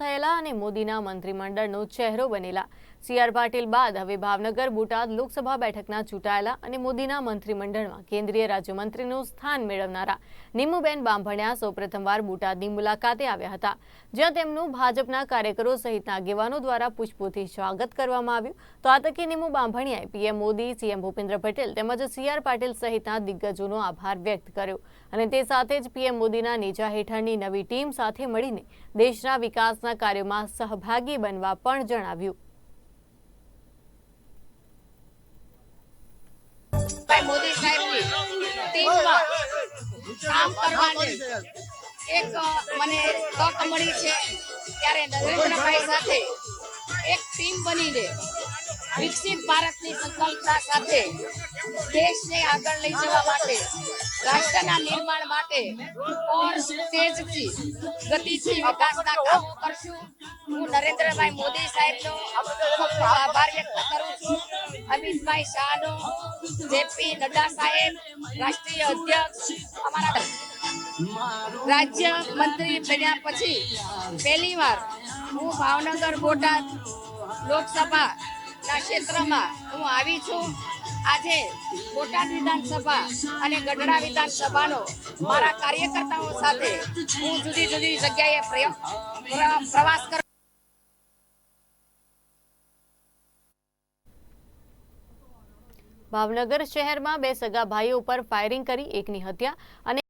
But થયેલા અને મોદીના મંત્રીમંડળનો ચહેરો બનેલા. સી પાટીલ બાદ હવે ભાવનગર, બોટાદ લોકસભા બેઠકના ચૂંટાયેલા અને મોદીના મંત્રીમંડળમાં કેન્દ્રીય રાજ્યમંત્રીનું સ્થાન મેળવનારા નિમુબેન બાંભણિયા સૌપ્રથમવાર બોટાદની મુલાકાતે આવ્યા હતા. જ્યાં તેમનું ભાજપના કાર્યકરો સહિતના આગેવાનો દ્વારા પુષ્પોથી સ્વાગત કરવામાં આવ્યું. તો આ તકે નિમુ બાંભણિયાએ પીએમ મોદી સીએમ ભૂપેન્દ્ર પટેલ તેમજ સી આર પાટીલ સહિતના દિગ્ગજોનો આભાર વ્યક્ત કર્યો અને તે સાથે જ પીએમ મોદીના નેજા હેઠળની નવી ટીમ સાથે મળીને દેશના વિકાસના કાર્યોમાં સહભાગી બનવા પણ જણાવ્યું. મોદી સાહેબ એક મને તક મળી છે. ત્યારે નરેન્દ્રભાઈ સાથે એક ટીમ બનીને વિકસિત ભારતની સંકલ્પના સાથે દેશને આગળ લઈ જવા માટે, રાષ્ટ્રના નિર્માણ માટે તેજથી, ગતિથી વિકાસના કામો કરશું. હું નરેન્દ્રભાઈ મોદી સાહેબનો આભાર વ્યક્ત કરું છું. અમિતભાઈ શાહનો, જેપી નડ્ડા સાહેબ, રાષ્ટ્રીય અધ્યક્ષ, અમારા રાજ્ય મંત્રી બન્યા પછી પહેલી વાર હું ભાવનગર બોટાદ લોકસભાના ક્ષેત્રમાં હું આવી છું. આજે બોટાદ વિધાનસભા અને ગઢડા વિધાનસભાનો મારા કાર્યકર્તાઓ સાથે હું જુદી જુદી જગ્યાએ પ્રવાસ કરું ભાવનગર શહેરમાં બે સગા ભાઈઓ ઉપર ફાયરિંગ કરી, એકની હત્યા અને